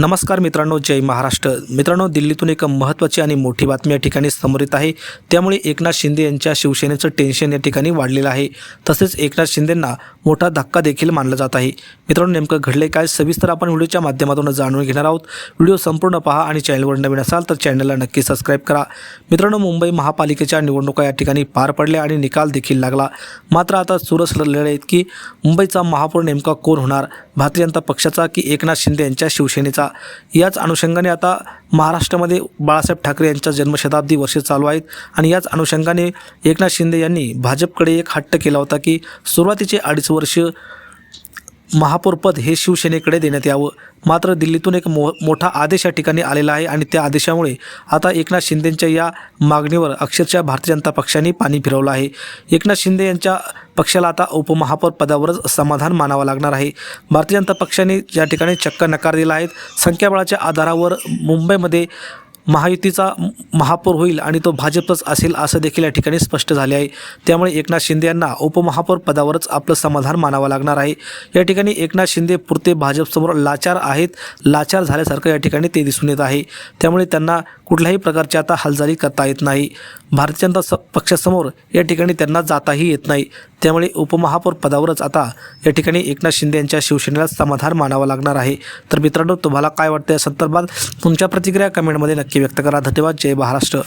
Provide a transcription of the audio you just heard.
नमस्कार मित्रांनो जय महाराष्ट्र. मित्रांनो दिल्लीतून एक महत्त्वाची आणि मोठी बातमी या ठिकाणी समोर येत आहे. त्यामुळे एकनाथ शिंदे यांच्या शिवसेनेचं टेन्शन या ठिकाणी वाढलेलं आहे. तसेच एकनाथ शिंदेंना मोठा धक्का देखील मानला जात आहे. मित्रांनो नेमकं घडले काय? सविस्तर आपण व्हिडिओच्या माध्यमातून जाणून घेणार आहोत. व्हिडिओ संपूर्ण पहा आणि चॅनलवर नवीन असाल तर चॅनलला नक्की सबस्क्राईब करा. मित्रांनो मुंबई महापालिकेच्या निवडणुका या ठिकाणी पार पडल्या आणि निकाल देखील लागला. मात्र आता सुरस लढलेले आहेत की मुंबईचा महापौर नेमका कोण होणार? भारतीय जनता पक्षाचा की एकनाथ शिंदे यांच्या शिवसेनेचा? याच अनुषंगाने आता महाराष्ट्रामध्ये बाळासाहेब ठाकरे यांच्या जन्मशताब्दी वर्ष चालू आहेत आणि याच अनुषंगाने एकनाथ शिंदे यांनी भाजपकडे एक हट्ट केला होता की सुरुवातीचे अडीच वर्ष महापौरपद हे शिवसेनेकडे देण्यात यावं. मात्र दिल्लीतून एक मो मोठा आदेश या ठिकाणी आलेला आहे आणि त्या आदेशामुळे आता एकनाथ शिंदेंच्या या मागणीवर अक्षरशः भारतीय जनता पक्षाने पाणी फिरवलं आहे. एकनाथ शिंदे यांच्या पक्षाला आता उपमहापौर पदावरच समाधान मानावं लागणार आहे. भारतीय जनता पक्षाने या ठिकाणी चक्क नकार दिला आहे. संख्याबळाच्या आधारावर मुंबईमध्ये महायुतीचा महापौर होईल आणि तो भाजपच असेल असं देखील या ठिकाणी स्पष्ट झाले आहे. त्यामुळे एकनाथ शिंदे यांना उपमहापौर पदावरच आपलं समाधान मानावं लागणार आहे. या ठिकाणी एकनाथ शिंदे पुरते भाजपसमोर लाचार आहेत. लाचार झाल्यासारखं या ठिकाणी ते दिसून येत आहे. त्यामुळे त्यांना कुठल्याही प्रकारची आता हालचाली करता येत नाही. भारतीय जनता स पक्षासमोर या ठिकाणी त्यांना जाताही येत नाही. त्यामुळे उपमहापौर पदावरच आता या ठिकाणी एकनाथ शिंदे यांच्या शिवसेनेला समाधान मानावं लागणार आहे. तर मित्रांनो तुम्हाला काय वाटतं या संदर्भात तुमच्या प्रतिक्रिया कमेंटमध्ये नक्की व्यक्त करा. धन्यवाद. जय महाराष्ट्र.